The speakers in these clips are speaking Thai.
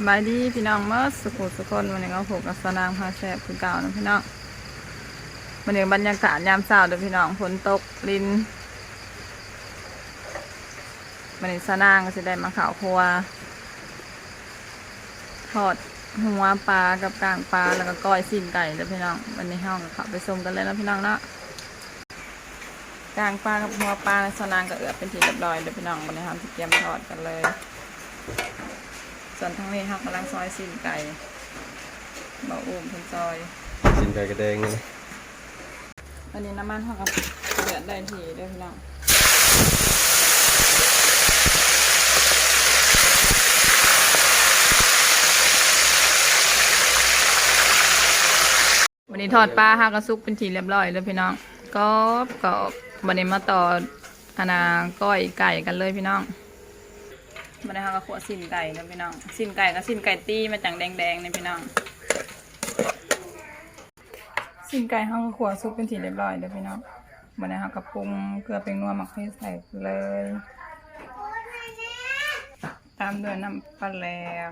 สบายดีพี่น้องเมื่อสุขุสุคนวันนี้ก็ผูกกับสนางพาแซ่บคือเก่านะพี่น้องวันนี้บรรยากาศยามเช้าเด้อพี่น้องฝนตกลินวันนี้สนางก็จะได้มาข่าวครัวทอดหัวปลากับกลางปลาแล้วก็ก้อยสิ้นไก่เด้อพี่น้องวันนี้ห้องกับไปส่งกันเลยนะพี่น้องเนาะกลางปลากับหัวปลาสนางก็เอือบเป็นทีเรียบร้อยเด้อพี่น้องวันนี้ทำที่เตรียมทอดกันเลย ส่วนทั้งนี้ครับกำลังซอยสิ้นไก่เบาอุ้มเพิ่นซอยสินไก่กระแดงนี่อันนี้น้ำมันเขากับเดือดได้ทีเด้วยพี่น้องวันนี้ทอดปลาห้ากระซุกเป็นทีเรียบร้อยเลยพี่น้องกรอบกรอบวันนี้มาต่ออานาก้อยไก่กันเลยพี่น้อง วันนี้ห้ากระขวดสินไก่นะพี่น้องสินไก่กับสินไก่ตี้มาจากแดงๆนี่ยพี่น้องสินไก่ห้องขัวซุปเป็นทีเรียบร้อยเดี๋ยวพี่น้องวันนี้เรากระปรุงเกลือเป็นนัวหมักให้ใส่เลย ตามด้วยน้ำปลาแหลก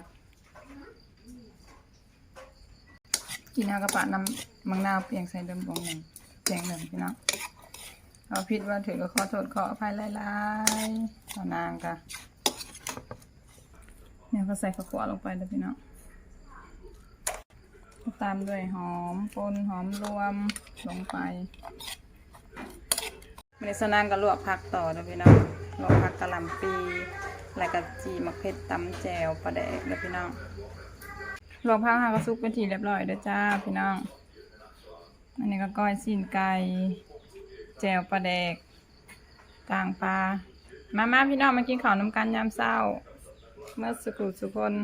กินเอากระปะน้ำมังนาวเพียงใส่เดิมบงหนึ่งเพียงหนึ่งพี่น้องเราผิดว่าถือก็ขอโทษขออภัยหลายๆต่อนางกะเนี่ย ก็ใส่ข้าวขัวลงไปเดี๋ยวพี่น้องตามด้วยหอมปนหอมรวมลงไปเนสนางก็ลวกผักต่อนะพี่น้องลวกผักกะหล่ำปีแล้วก็จีมะเขือตำแจวปลาแดกเด้อพี่น้องลวกผักหากระซุกเป็นทีเรียบร้อยเด้อจ้าพี่น้องอันนี้ก็ก้อยซีนไก่แจวปลาแดกกลางปลามามาพี่น้องมากินข้าวน้ำกันยามเศร้า มื่อสุขุสุคน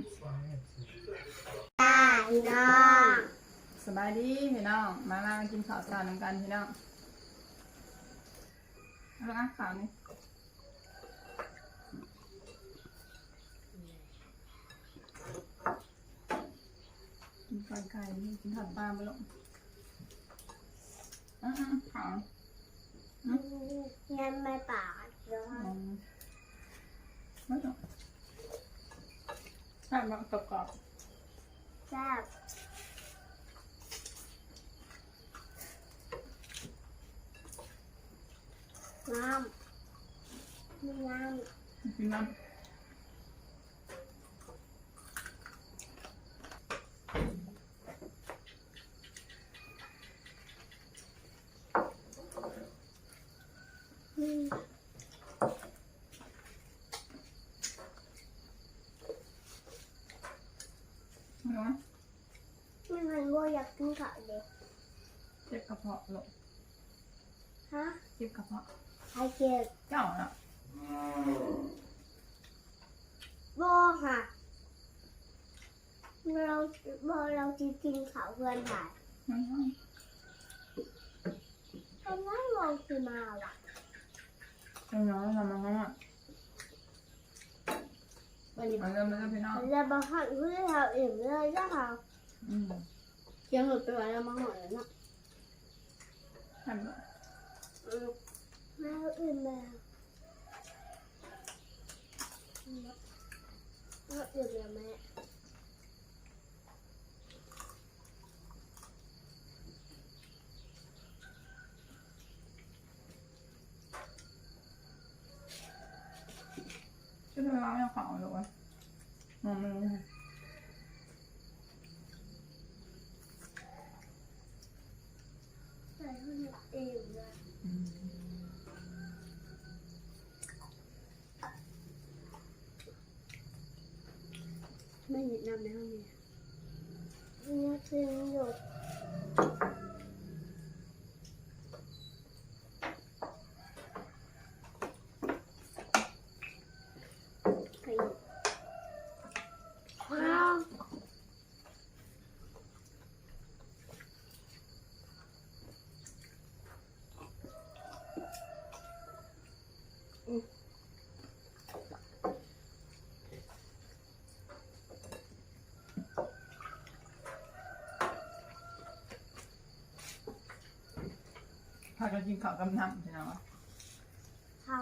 พี่น้องสบายดีพี่น้อง มามากินข้าวสารน้ำกันพี่น้องเอาละข่าวนี้กินก้อยไก่กินผัดปลาไปลงอะๆข่าวยังไม่ปากเดี๋ยวอืมไม่ต้อง ใช่มากรอบแซ่บน้ำมีน้ๆกินน้ำำอืม ไม่รู้นะ ไม่มันว่าอยากกินข้าวเด็ก เจ็บก ระเพาะลงฮะเจ็บกระเพาะใครเจ็บเจ้าน่ะบ่ค่ะ เราบ่เราจะกินข้าวเพื่อนถ่ายไม่ใช่ทำไมมองคือมาล่ะเจ้าน้อยทำมาให้อะเอาเริ่มแล้วพี่น้องเราบังคับเพื่อนเราเองเลยนะคะอืมเชียงหลุดไปไว้เรามาหอยแล้วเนาะ ทำแบบอืมแม่อื่นแม่แม่อื่นแล้วแม่ช่วยทำไมวะไม่เอาของหรอวะมองไม่รู้ ไม่หยุดน้ำในห้องนี้ นี่คือหยด พากันกินข้าวกำน้ำใช่ไหมวะเข้า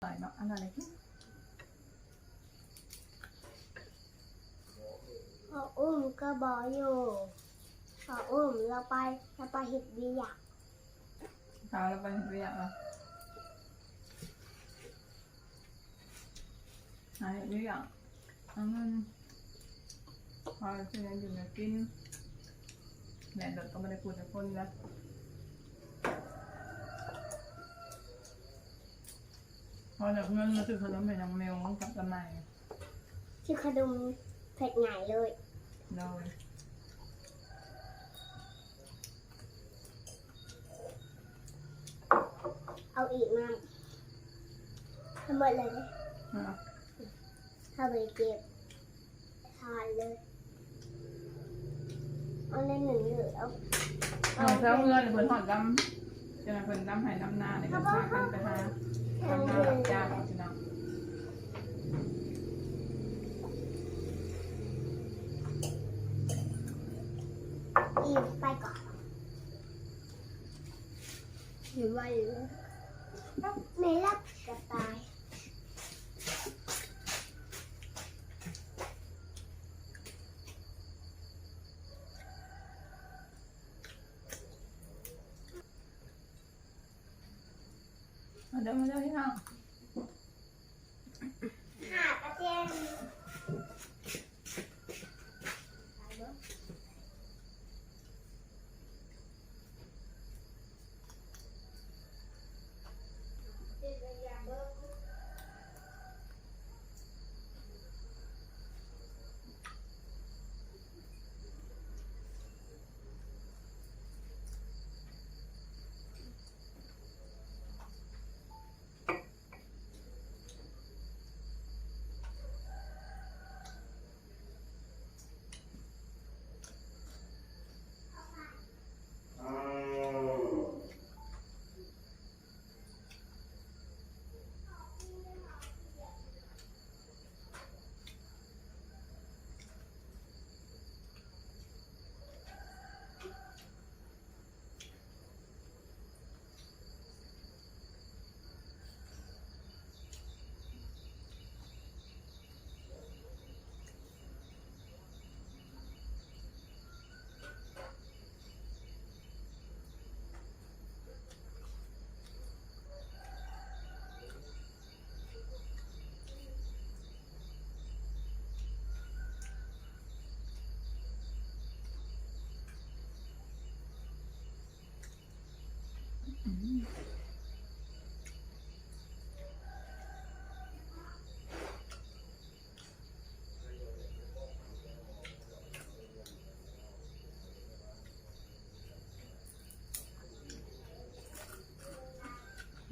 ใส่เนาะอันนั้นเลยกินพออุ้มก็บอกอยู่พออุ้มเราไปเราไปเห็ดเบียร์เช้าแล้วไปเรียกเหรอหาเรียกเอาเงิน พอซื้ออยู่เนี่ยกินแม่เด็กก็ไม่ได้พูดกับคนแล้วพอจากเงินมาซื้อขนมเป็นยังเมลกับกำไรชื่อขนมเผ็ดใหญ่เลยโดยเอาอีกมาทั้งหมดเลยนะเอาถ้าไปเก็บทานเลย เอาในหนึ่งหรือเอาเอาเช้าเงินเพิ่นหอดดำจะมาเพิ่นดำให้ดำหน้าในกระชากันไปหาเอาดำหน้าเงิรันบจ้างเอาพี่น้องอีกไปก่อนหรือว่าหรือไม่รับจะตาย เด้อมาเด้อพี่น้องหาประเจน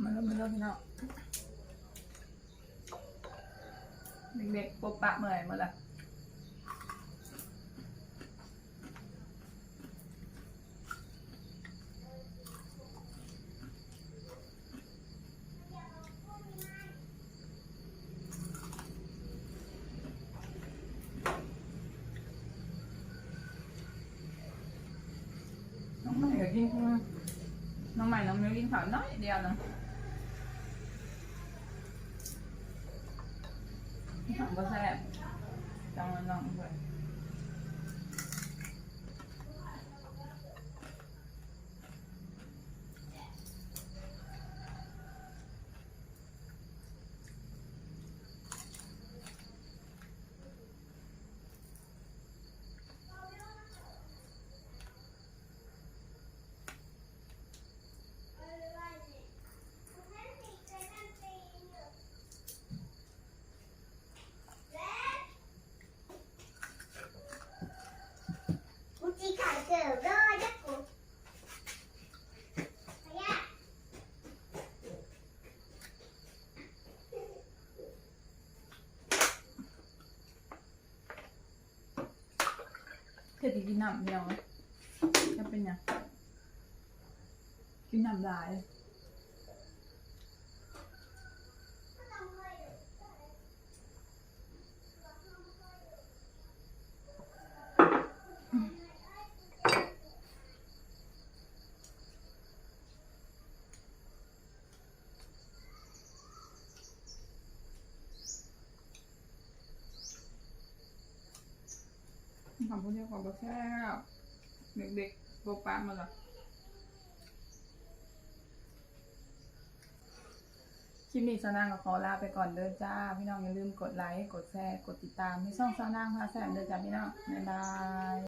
มาเด้อมาเด้อพี่น้องเด็กๆปบปะเมื่อยหมดละน้องใหม่ก็กินข้าวน้องใหม่น้องมิวกินข้าวน้อยเดียวนะ ข้าวก็แซ่บจังเลยน้องเพื่น เพื่อที่กินน้ำเดียวจะเป็นยังกินน้ำลาย ทำผู้เดียวของบักแซ่บเด็กๆโบปามาหรอคลิปนี้สาวนางก็ขอลาไปก่อนเด้อจ้า พี่น้องอย่าลืมกดไลค์ กดแชร์ กดติดตามให้ช่องสาวนางพาแซ่บเด้อจ้าพี่น้อง บ๊ายบาย